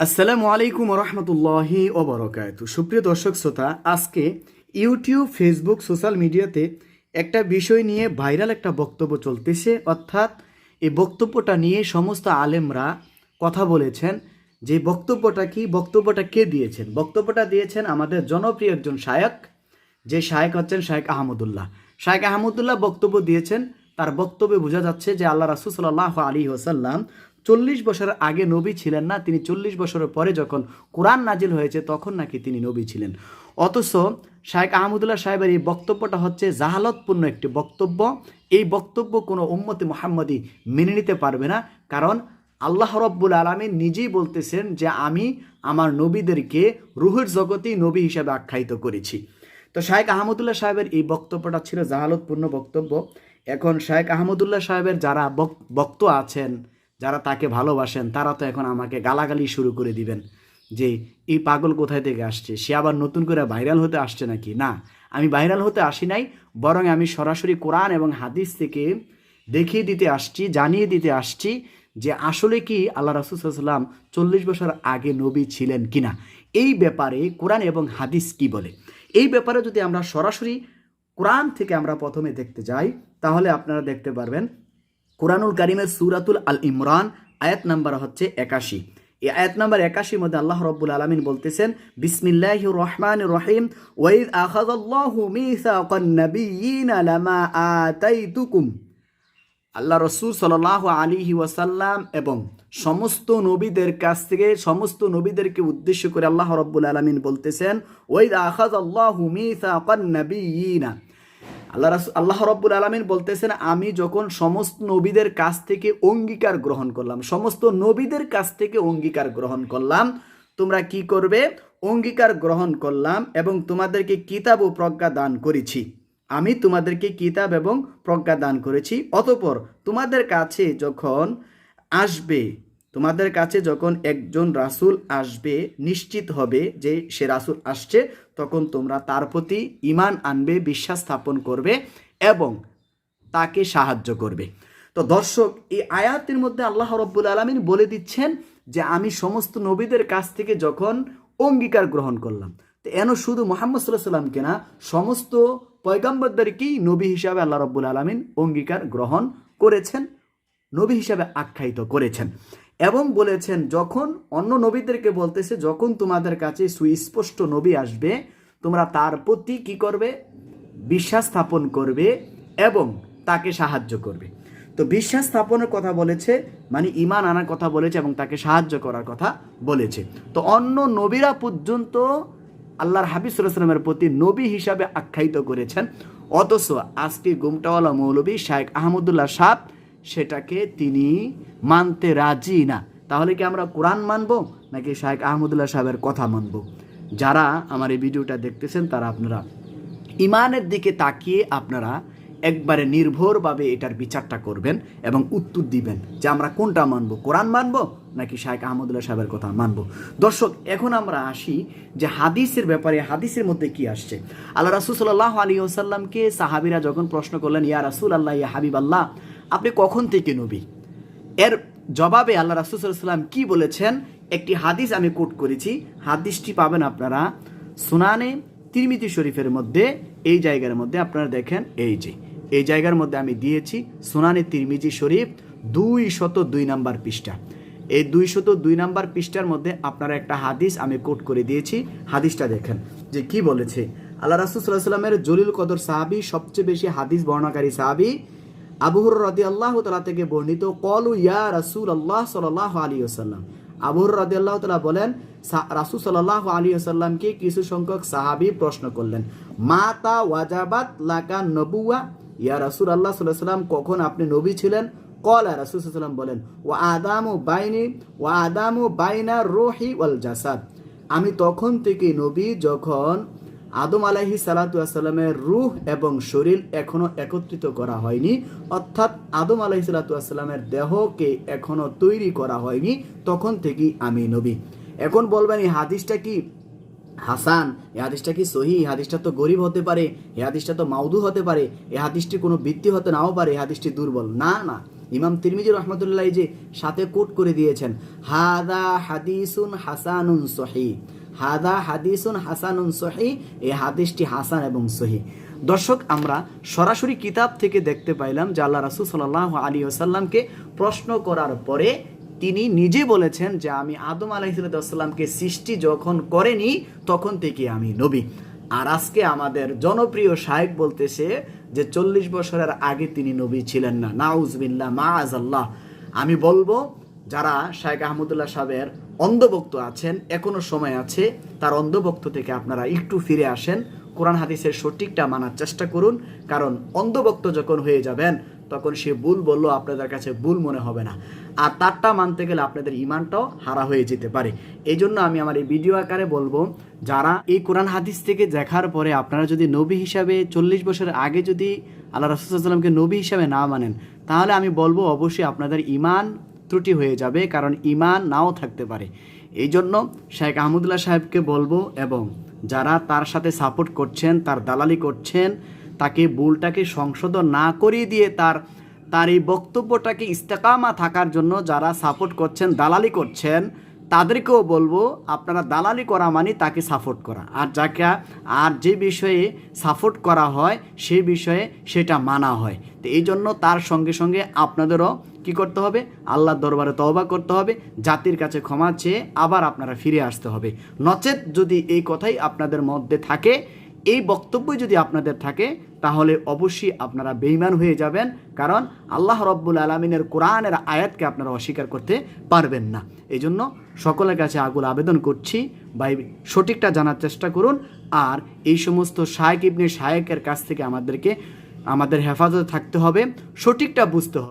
আসসালামু আলাইকুম রহমতুল্লাহি ওবরকাত। সুপ্রিয় দর্শক শ্রোতা, আজকে ইউটিউব, ফেসবুক, সোশ্যাল মিডিয়াতে একটা বিষয় নিয়ে ভাইরাল একটা বক্তব্য চলতেছে। অর্থাৎ এই বক্তব্যটা নিয়ে সমস্ত আলেমরা কথা বলেছেন। যে বক্তব্যটা কি, বক্তব্যটা কে দিয়েছেন? বক্তব্যটা দিয়েছেন আমাদের জনপ্রিয় একজন শায়ক। যে শায়েক হচ্ছেন শায়েক আহমদুল্লাহ। শায়েক আহমদুল্লাহ বক্তব্য দিয়েছেন। তার বক্তব্যে বোঝা যাচ্ছে যে আল্লাহ রাসুল সাল্লাহ আলী ওসাল্লাম চল্লিশ বছরের আগে নবী ছিলেন না, তিনি চল্লিশ বছরের পরে যখন কোরআন নাজিল হয়েছে, তখন নাকি তিনি নবী ছিলেন। অথচ শায়েক আহমদুল্লাহ সাহেবের এই বক্তব্যটা হচ্ছে জাহালতপূর্ণ একটি বক্তব্য। এই বক্তব্য কোনো উম্মতি মোহাম্মদী মেনে নিতে পারবে না, কারণ আল্লাহ রব্বুল আলমী নিজেই বলতেছেন যে, আমি আমার নবীদেরকে রুহের জগতেই নবী হিসাবে আখ্যায়িত করেছি। তো শায়েক আহমদুল্লাহ সাহেবের এই বক্তব্যটা ছিল জাহালতপূর্ণ বক্তব্য। এখন শায়েক আহমদুল্লাহ সাহেবের যারা বক- বক্ত আছেন যারা তাকে ভালোবাসেন, তারা তো এখন আমাকে গালাগালি শুরু করে দিবেন যে, এই পাগল কোথায় থেকে আসছে? সে আবার নতুন করে ভাইরাল হতে আসছে নাকি? না, আমি ভাইরাল হতে আসি নাই, বরং আমি সরাসরি কোরআন এবং হাদিস থেকে দেখিয়ে দিতে আসছি, জানিয়ে দিতে আসছি যে, আসলে কি আল্লাহ রাসুসাল্লাম চল্লিশ বছর আগে নবী ছিলেন কিনা? এই ব্যাপারে কোরআন এবং হাদিস কি বলে? এই ব্যাপারে যদি আমরা সরাসরি কোরআন থেকে আমরা প্রথমে দেখতে যাই, তাহলে আপনারা দেখতে পারবেন কোরআনুল কারিমের সুরাতুল আল ইমরান আয়াত নাম্বার হচ্ছে একাশি। এই আয়াত নাম্বার একাশির মধ্যে আল্লাহ রব্বুল আলমিন বলতেছেন বিসমিল্লাহ রহমান রহিম ওয়াইদ মিসাকান নাবিয়িনা আতাইতুকুম। আল্লাহ রসুল সাল্লাহ আলিহি ওয়াসাল্লাম এবং সমস্ত নবীদের কাছ থেকে, সমস্ত নবীদেরকে উদ্দেশ্য করে আল্লাহ রব্বুল আলমিন বলতেছেন ওইদ আখাজ আল্লাহ নবীনা আল্লাহ রাসূল- আল্লাহ রব্বুল আলমিন বলতেছেন, আমি যখন সমস্ত নবীদের কাছ থেকে অঙ্গীকার গ্রহণ করলাম, সমস্ত নবীদের কাছ থেকে অঙ্গীকার গ্রহণ করলাম, তোমরা কি করবে? অঙ্গীকার গ্রহণ করলাম এবং তোমাদেরকে কিতাব ও প্রজ্ঞা দান করেছি। আমি তোমাদেরকে কিতাব এবং প্রজ্ঞা দান করেছি। অতপর তোমাদের কাছে যখন আসবে, তোমাদের কাছে যখন একজন রাসূল আসবে, নিশ্চিত হবে যে সে রাসূল আসছে তখন তোমরা তার প্রতি ইমান আনবে, বিশ্বাস স্থাপন করবে এবং তাকে সাহায্য করবে। তো দর্শক, এই আয়াতের মধ্যে আল্লাহ রব্বুল আলমিন বলে দিচ্ছেন যে, আমি সমস্ত নবীদের কাছ থেকে যখন অঙ্গীকার গ্রহণ করলাম, তো এন শুধু মোহাম্মদ সাল্লামকে না, সমস্ত পয়গাম্বরদেরকেই নবী হিসাবে আল্লাহ রব্বুল আলমিন অঙ্গীকার গ্রহণ করেছেন, নবী হিসাবে আখ্যায়িত করেছেন। এবং বলেছেন, যখন অন্য নবীদেরকে বলতেছে, যখন তোমাদের কাছে সুস্পষ্ট নবী আসবে, তোমরা তার প্রতি কি করবে? বিশ্বাস স্থাপন করবে এবং তাকে সাহায্য করবে। তো বিশ্বাস স্থাপনের কথা বলেছে মানে ইমান আনার কথা বলেছে এবং তাকে সাহায্য করার কথা বলেছে। তো অন্য নবীরা পর্যন্ত আল্লাহর হাবিজ সাল্লামের প্রতি নবী হিসাবে আখ্যায়িত করেছেন। অথচ আজকে গুমটাওয়ালা মৌলবী শায়েক আহমদুল্লাহ সাহ সেটাকে তিনি মানতে রাজি না। তাহলে কি আমরা কোরআন মানবো, নাকি শায়েক আহমদুল্লাহ সাহেবের কথা মানবো? যারা আমার এই ভিডিওটা দেখতেছেন, তারা আপনারা ইমানের দিকে তাকিয়ে আপনারা একবারে নির্ভরভাবে এটার বিচারটা করবেন এবং উত্তর দিবেন যে আমরা কোনটা মানবো, কোরআন মানবো, নাকি শাহেক আহমদুল্লাহ সাহেবের কথা মানবো? দর্শক, এখন আমরা আসি যে হাদিসের ব্যাপারে, হাদিসের মধ্যে কি আসছে। আল্লাহ রাসুল সাল্লাহ আলী ওসাল্লামকে সাহাবিরা যখন প্রশ্ন করলেন, ইয়া রাসুল আল্লাহ ইয়া হাবিব আল্লাহ আপনি কখন থেকে নবী? এর জবাবে আল্লাহ রাসুল সাল্লাম কি বলেছেন? একটি হাদিস আমি কোট করেছি। হাদিসটি পাবেন আপনারা সুনানে তিরমিতি শরীফের মধ্যে। এই জায়গার মধ্যে আপনারা দেখেন এই যে, এই জায়গার মধ্যে আমি দিয়েছি সুনানে তিরমিজি শরীফ দুই শত দুই নাম্বার পৃষ্ঠা। এই দুই শত দুই নাম্বার পৃষ্ঠার মধ্যে আপনারা একটা হাদিস আমি কোট করে দিয়েছি। হাদিসটা দেখেন যে কি বলেছে। আল্লাহ রাসুল সাল্লাহ সাল্লামের জলিল কদর সাহাবি সবচেয়ে বেশি হাদিস বর্ণাকারী সাহাবি আবুহর রাদি আল্লাহ তালা থেকে বর্ণিত, কলু ইয়া রাসুল আল্লাহ সাল্লাহ আলী আসাল্লাম আবুহর রাদি আল্লাহ তালা বলেন রাসুল সাল্লাহ আলী আসাল্লামকে কিছু সংখ্যক সাহাবি প্রশ্ন করলেন, মাতা ওয়াজাবাত লাকা নবুয়া? ইয়া রাসুল আল্লাহ সাল্লাহ কখন আপনি নবী ছিলেন? কলা রাসুল সাল্লাম বলেন ও আদামু বাইনি ও আদামু বাইনা রোহি ওয়াল জাসাদ। আমি তখন থেকে নবী যখন আদম আলাহি সালাতামের রুহ এবং শরীর এখনও একত্রিত করা হয়নি। অর্থাৎ আদম আলাহি সালাতামের দেহকে এখনও তৈরি করা হয়নি। তখন থেকেই আমি নবী। এখন বলবেন, এই হাদিসটা কি হাসান? এই হাদিসটা কি সহি? হাদিসটা তো গরিব হতে পারে, এই হাদিসটা তো মাউদু হতে পারে এ হাদিসটি কোনো বৃত্তি হতে নাও পারে, এই হাদিসটি দুর্বল। না না। ইমাম তিরমিজি রহমতুল্লাহ যে সাথে কোট করে দিয়েছেন, হাদা হাদিসুন হাসানুন সহি। হাদা হাদিসুন হাসানুন সহি, এই হাদিসটি হাসান এবং সহি। দর্শক, আমরা সরাসরি কিতাব থেকে দেখতে পাইলাম যে আল্লাহ রাসুল সাল্লাহ আলী আসাল্লামকে প্রশ্ন করার পরে তিনি নিজে বলেছেন যে আমি আদম আলাহিসাল্লামকে সৃষ্টি যখন করেনি, তখন থেকে আমি নবী। আর আজকে আমাদের জনপ্রিয় শায়েক বলতেছে যে চল্লিশ বছরের আগে তিনি নবী ছিলেন না। নাউজবিল্লা মা আল্লাহ আমি বলব, যারা শায়েক আহমদুল্লাহ সাহেবের অন্ধভক্ত আছেন, এখনও সময় আছে, তার অন্ধভক্ত থেকে আপনারা একটু ফিরে আসেন। কোরআন হাদিসের সঠিকটা মানার চেষ্টা করুন, কারণ অন্ধভক্ত যখন হয়ে যাবেন, তখন সে ভুল বলল, আপনাদের কাছে ভুল মনে হবে না। আর তারটা মানতে গেলে আপনাদের ইমানটাও হারা হয়ে যেতে পারে। এই জন্য আমি আমার এই ভিডিও আকারে বলব, যারা এই কোরআন হাদিস থেকে দেখার পরে আপনারা যদি নবী হিসাবে চল্লিশ বছরের আগে যদি আল্লাহ রসুলামকে নবী হিসাবে না মানেন, তাহলে আমি বলব অবশ্যই আপনাদের ইমান ত্রুটি হয়ে যাবে, কারণ ইমান নাও থাকতে পারে। এই জন্য শেখ আহমদুল্লাহ সাহেবকে বলব এবং যারা তার সাথে সাপোর্ট করছেন, তার দালালি করছেন, তাকে ভুলটাকে সংশোধন না করিয়ে দিয়ে তার তার এই বক্তব্যটাকে ইস্তেকামা থাকার জন্য যারা সাপোর্ট করছেন, দালালি করছেন, তাদেরকেও বলব আপনারা দালালি করা মানে তাকে সাপোর্ট করা। আর যাকে, আর যে বিষয়ে সাপোর্ট করা হয় সেই বিষয়ে সেটা মানা হয়। তো এই জন্য তার সঙ্গে সঙ্গে আপনাদেরও কি করতে হবে? আল্লাহর দরবারে তওবা করতে হবে। জাতির কাছে ক্ষমা চেয়ে আবার আপনারা ফিরে আসতে হবে। নচেত যদি এই কথাই আপনাদের মধ্যে থাকে, এই বক্তব্যই যদি আপনাদের থাকে, তাহলে অবশ্যই আপনারা বেইমান হয়ে যাবেন। কারণ আল্লাহ রব্বুল আলমিনের কোরআনের আয়াতকে আপনারা অস্বীকার করতে পারবেন না। এই জন্য সকলের কাছে আগুল আবেদন করছি। বা সঠিকটা জানার চেষ্টা করুন। আর এই সমস্ত শায়েক ইবনে শায়েকের কাছ থেকে আমাদেরকে, আমাদের হেফাজতে থাকতে হবে। সঠিকটা বুঝতে হবে।